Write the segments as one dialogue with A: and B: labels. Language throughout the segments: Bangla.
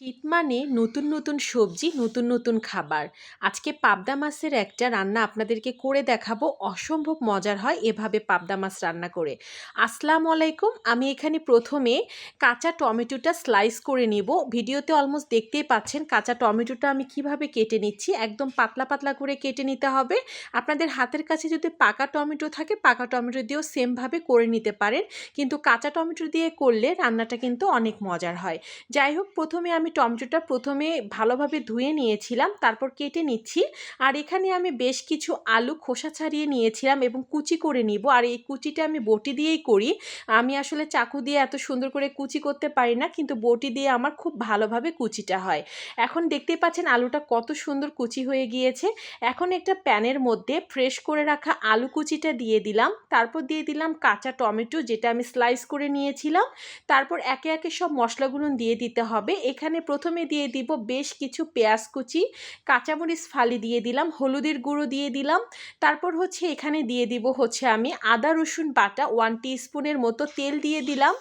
A: শীত মানে নতুন নতুন সবজি, নতুন নতুন খাবার। আজকে পাবদা মাছের একটা রান্না আপনাদেরকে করে দেখাবো। অসম্ভব মজার হয় এভাবে পাবদা মাছ রান্না করে। আসসালামু আলাইকুম। আমি এখানে প্রথমে কাঁচা টমেটোটা স্লাইস করে নিব। ভিডিওতে অলমোস্ট দেখতেই পাচ্ছেন কাঁচা টমেটোটা আমি কীভাবে কেটে নিচ্ছি। একদম পাতলা পাতলা করে কেটে নিতে হবে। আপনাদের হাতের কাছে যদি পাকা টমেটো থাকে, পাকা টমেটো দিয়েও সেমভাবে করে নিতে পারেন। কিন্তু কাঁচা টমেটো দিয়ে করলে রান্নাটা কিন্তু অনেক মজার হয়। যাই হোক, প্রথমে আমি টমেটোটা প্রথমে ভালোভাবে ধুয়ে নিয়েছিলাম, তারপর কেটে নিচ্ছি। আর এখানে আমি বেশ কিছু আলু খোসা ছাড়িয়ে নিয়েছিলাম এবং কুচি করে নিব। আর এই কুচিটা আমি বটি দিয়েই করি। আমি আসলে চাকু দিয়ে এত সুন্দর করে কুচি করতে পারি না, কিন্তু বটি দিয়ে আমার খুব ভালোভাবে কুচিটা হয়। এখন দেখতেই পাচ্ছেন আলুটা কত সুন্দর কুচি হয়ে গিয়েছে। এখন একটা প্যানের মধ্যে ফ্রেশ করে রাখা আলু কুচিটা দিয়ে দিলাম। তারপর দিয়ে দিলাম কাঁচা টমেটো, যেটা আমি স্লাইস করে নিয়েছিলাম। তারপর একে একে সব মশলাগুলো দিয়ে দিতে হবে। এখানে প্রথমে দিয়ে দিব বেশ কিছু পেঁয়াজ কুচি, কাঁচামরিচ ফালি দিয়ে দিলাম, হলুদের গুঁড়ো দিয়ে দিলাম। তারপর হচ্ছে এখানে দিয়ে দিব হচ্ছে আমি আদা, রসুন বাটা ওয়ান স্পুনের মতো তেল দিয়ে দিলাম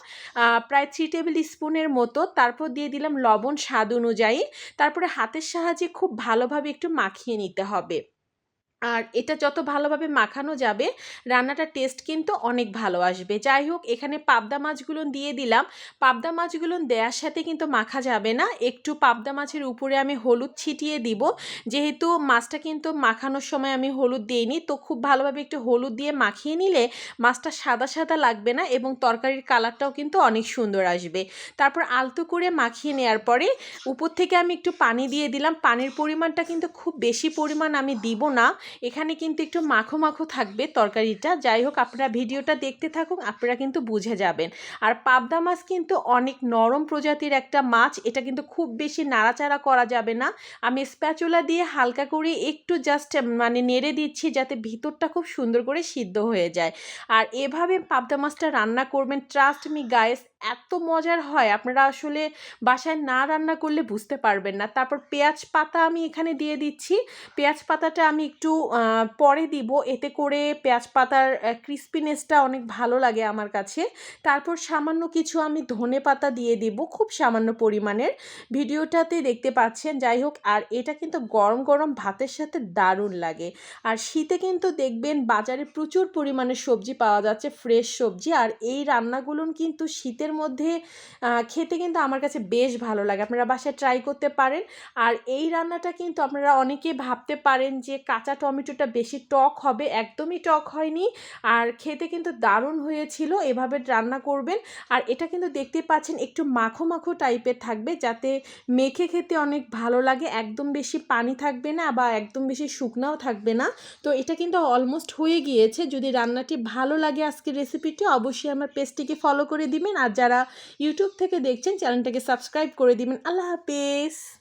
A: প্রায় থ্রি টেবিল স্পুনের মতো। তারপর দিয়ে দিলাম লবণ স্বাদ অনুযায়ী। তারপরে হাতের সাহায্যে খুব ভালোভাবে একটু মাখিয়ে নিতে হবে। আর এটা যত ভালোভাবে মাখানো যাবে রান্নাটার টেস্ট কিন্তু অনেক ভালো আসবে। যাই হোক, এখানে পাবদা মাছগুলো দিয়ে দিলাম। পাবদা মাছগুলো দেওয়ার সাথে কিন্তু মাখা যাবে না। একটু পাবদা মাছের উপরে আমি হলুদ ছিটিয়ে দিব। যেহেতু মাছটা কিন্তু মাখানোর সময় আমি হলুদ দিইনি, তো খুব ভালোভাবে একটু হলুদ দিয়ে মাখিয়ে নিলে মাছটা সাদা সাদা লাগবে না এবং তরকারির কালারটাও কিন্তু অনেক সুন্দর আসবে। তারপর আলতো করে মাখিয়ে নেওয়ার পরে উপর থেকে আমি একটু পানি দিয়ে দিলাম। পানির পরিমাণটা কিন্তু খুব বেশি পরিমাণ আমি দিব না। এখানে কিন্তু একটু মাখো মাখো থাকবে তরকারিটা। যাই হোক, আপনারা ভিডিওটা দেখতে থাকুন, আপনারা কিন্তু বুঝে যাবেন। আর পাবদা মাছ কিন্তু অনেক নরম প্রজাতির একটা মাছ, এটা কিন্তু খুব বেশি নাড়াচাড়া করা যাবে না। আমি স্প্যাচুলা দিয়ে হালকা করে একটু জাস্ট মানে নেড়ে দিচ্ছি যাতে ভিতরটা খুব সুন্দর করে সিদ্ধ হয়ে যায়। আর এভাবে পাবদা মাছটা রান্না করবেন ট্রাস্ট মি গায়েস এত মজার হয়। আপনারা আসলে বাসায় না রান্না করলে বুঝতে পারবেন না। তারপর পেঁয়াজ পাতা আমি এখানে দিয়ে দিচ্ছি। পেঁয়াজ পাতাটা আমি একটু পরে দিব। এতে করে পেঁয়াজ পাতার ক্রিস্পিনেসটা অনেক ভালো লাগে আমার কাছে। তারপর সামান্য কিছু আমি ধনে পাতা দিয়ে দিব, খুব সামান্য পরিমাণের। ভিডিওটাতে দেখতে পাচ্ছেন, যাই হোক, আর এটা কিন্তু গরম গরম ভাতের সাথে দারুণ লাগে। আর শীতে কিন্তু দেখবেন বাজারে প্রচুর পরিমাণে সবজি পাওয়া যাচ্ছে ফ্রেশ সবজি। আর এই রান্নাগুলো কিন্তু শীতের মধ্যে খেতে কিন্তু আমার কাছে বেশ ভালো লাগে। আপনারা বাসায় ট্রাই করতে পারেন। আর এই রান্নাটা কিন্তু আপনারা অনেকে ভাবতে পারেন যে কাঁচা টমেটোটা বেশি টক হবে, একদমই টক হয়নি। আর খেতে কিন্তু দারুণ হয়েছিল, এভাবে রান্না করবেন। আর এটা কিন্তু দেখতে পাচ্ছেন, একটু মাখো মাখো টাইপের থাকবে, যাতে মেখে খেতে অনেক ভালো লাগে। একদম বেশি পানি থাকবে না বা একদম বেশি শুকনাও থাকবে না। তো এটা কিন্তু অলমোস্ট হয়ে গিয়েছে। যদি রান্নাটি ভালো লাগে আজকের রেসিপিটি অবশ্যই আমার পেজটিকে ফলো করে দিবেন। আর যারা ইউটিউব থেকে দেখছেন চ্যানেলটাকে সাবস্ক্রাইব করে দিবেন। আল্লাহ হাফেজ!